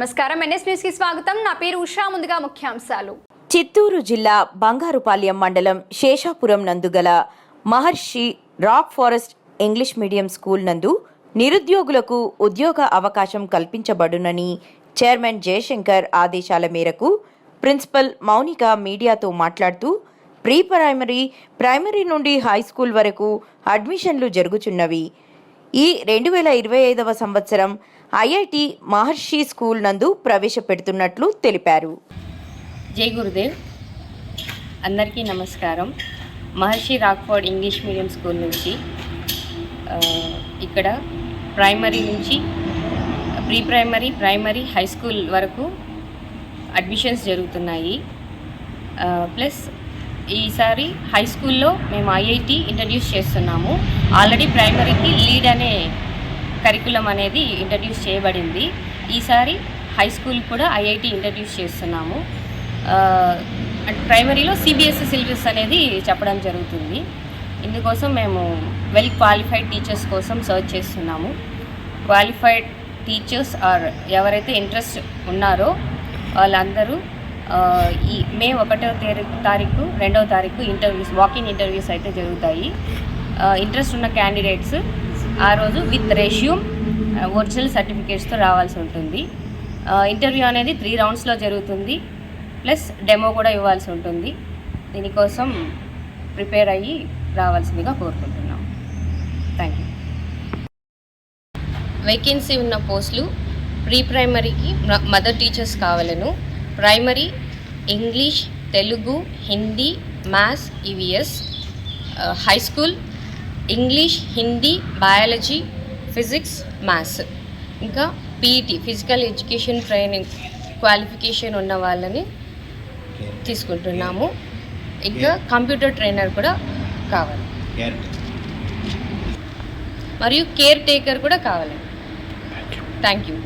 నమస్కారం. ఎన్ఎస్ న్యూస్కి స్వాగతం. నా పేరు ఉషా. ముందుగా ముఖ్యాంశాలు. చిత్తూరు జిల్లా బంగారుపాలెం మండలం Seshapuram నందుగల Maharshi Rockford English medium school నందు నిరుద్యోగులకు ఉద్యోగ అవకాశం కల్పించబడునని చైర్మన్ జయశంకర్ ఆదేశాల మేరకు ప్రిన్సిపల్ మౌనిక మీడియాతో మాట్లాడుతూ ప్రీ ప్రైమరీ ప్రైమరీ నుండి హై స్కూల్ వరకు అడ్మిషన్లు జరుగుచున్నవి. ఈ రెండు వేల ఇరవై ఐదవ సంవత్సరం ఐఐటి మహర్షి స్కూల్ నందు ప్రవేశపెడుతున్నట్లు తెలిపారు. జై గురుదేవ్. అందరికీ నమస్కారం. Maharshi Rockford English medium school నుంచి ఇక్కడ ప్రైమరీ నుంచి pre primary primary high school వరకు అడ్మిషన్స్ జరుగుతున్నాయి. ప్లస్ ఈసారి హై స్కూల్లో మేము ఐఐటి ఇంట్రడ్యూస్ చేస్తున్నాము. ఆల్రెడీ ప్రైమరీకి లీడ్ అనే కరికులం అనేది ఇంట్రడ్యూస్ చేయబడింది. ఈసారి హై స్కూల్ కూడా ఐఐటి ఇంట్రడ్యూస్ చేస్తున్నాము. ప్రైమరీలో సిబిఎస్ఈ సిలబస్ అనేది చెప్పడం జరుగుతుంది. ఇందుకోసం మేము వెల్ క్వాలిఫైడ్ టీచర్స్ కోసం సర్చ్ చేస్తున్నాము. క్వాలిఫైడ్ టీచర్స్ ఆర్ ఎవరైతే ఇంట్రెస్ట్ ఉన్నారో వాళ్ళందరూ ఈ మే ఒకటో తేదీ తారీఖు రెండవ తారీఖు ఇంటర్వ్యూస్ వాకింగ్ ఇంటర్వ్యూస్ అయితే జరుగుతాయి. ఇంట్రెస్ట్ ఉన్న క్యాండిడేట్స్ ఆ రోజు విత్ రెష్యూమ్ ఒరిజినల్ సర్టిఫికేట్స్తో రావాల్సి ఉంటుంది. ఇంటర్వ్యూ అనేది త్రీ రౌండ్స్లో జరుగుతుంది ప్లస్ డెమో కూడా ఇవ్వాల్సి ఉంటుంది. దీనికోసం ప్రిపేర్ అయ్యి రావాల్సిందిగా కోరుకుంటున్నాం. థ్యాంక్ యూ వేకెన్సీ ఉన్న పోస్టులు ప్రీ ప్రైమరీకి మ- mother teachers కావాలను primary English Telugu Hindi maths EVS high school English Hindi biology physics maths ఇంకా PET physical education training qualification ఉన్న వాళ్ళని తీసుకుంటున్నాము. ఇంకా కంప్యూటర్ ట్రైనర్ కూడా కావాలి. మరియు కేర్ టేకర్ కూడా కావాలి. Thank you